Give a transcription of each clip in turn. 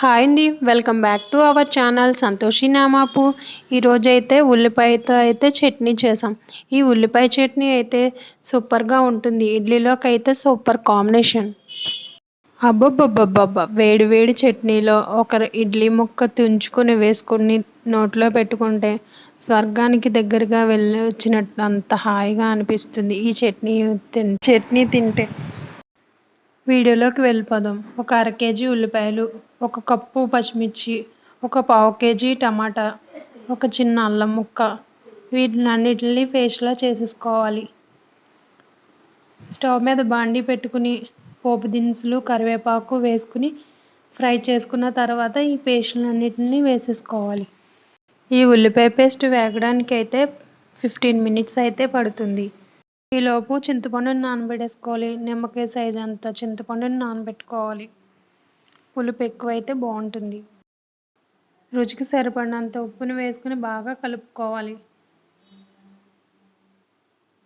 Hi అండి welcome back to our channel Santoshi నామాపు. ఈరోజైతే ఉల్లిపాయతో అయితే చట్నీ చేసాం. ఈ ఉల్లిపాయ చట్నీ అయితే సూపర్గా ఉంటుంది. ఇడ్లీలోకి అయితే సూపర్ కాంబినేషన్. అబ్బబ్బబ్బబ్బబ్బ వేడి వేడి చట్నీలో ఒకరు ఇడ్లీ ముక్క తుంచుకొని వేసుకొని నోట్లో పెట్టుకుంటే స్వర్గానికి దగ్గరగా వెళ్ళి వచ్చినట్టు అంత హాయిగా అనిపిస్తుంది. ఈ చట్నీ తిన్ చట్నీ తింటే వీడియోలోకి వెళ్ళిపోదాం. ఒక అర కేజీ ఉల్లిపాయలు ఒక కప్పు పచ్చిమిర్చి ఒక పావు కేజీ టమాటా ఒక చిన్న అల్లం ముక్క. వీటిని అన్నిటిని పేస్ట్లా చేసేసుకోవాలి. స్టవ్ మీద బాండి పెట్టుకుని పోపు దినుసులు కరివేపాకు వేసుకుని ఫ్రై చేసుకున్న తర్వాత ఈ పేస్ట్లన్నిటిని వేసేసుకోవాలి. ఈ ఉల్లిపాయ పేస్ట్ వేగడానికి అయితే ఫిఫ్టీన్ మినిట్స్ అయితే పడుతుంది. ఈలోపు చింతపండుని నానబెట్టేసుకోవాలి. నిమ్మకాయ సైజ్ అంత చింతపండుని నానబెట్టుకోవాలి. పులుపు ఎక్కువైతే బాగుంటుంది. రుచికి సరిపడినంత ఉప్పుని వేసుకుని బాగా కలుపుకోవాలి.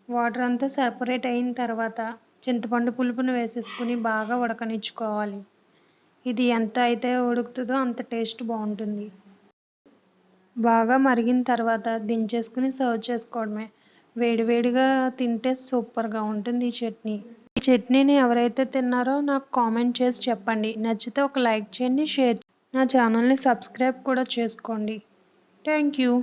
వాటర్ అంతా సెపరేట్ అయిన తర్వాత చింతపండు పులుపుని వేసేసుకుని బాగా ఉడకనిచ్చుకోవాలి. ఇది ఎంత అయితే ఉడుకుతుందో అంత టేస్ట్ బాగుంటుంది. బాగా మరిగిన తర్వాత దించేసుకుని సర్వ్ చేసుకోవడమే. వేడివేడిగా తింటే సూపర్గా ఉంటుంది ఈ చట్నీ. ఈ చట్నీని ఎవరైతే తిన్నారో నాకు కామెంట్ చేసి చెప్పండి. నచ్చితే ఒక లైక్ చేయండి షేర్ నా ఛానల్ని సబ్స్క్రైబ్ కూడా చేసుకోండి. Thank you.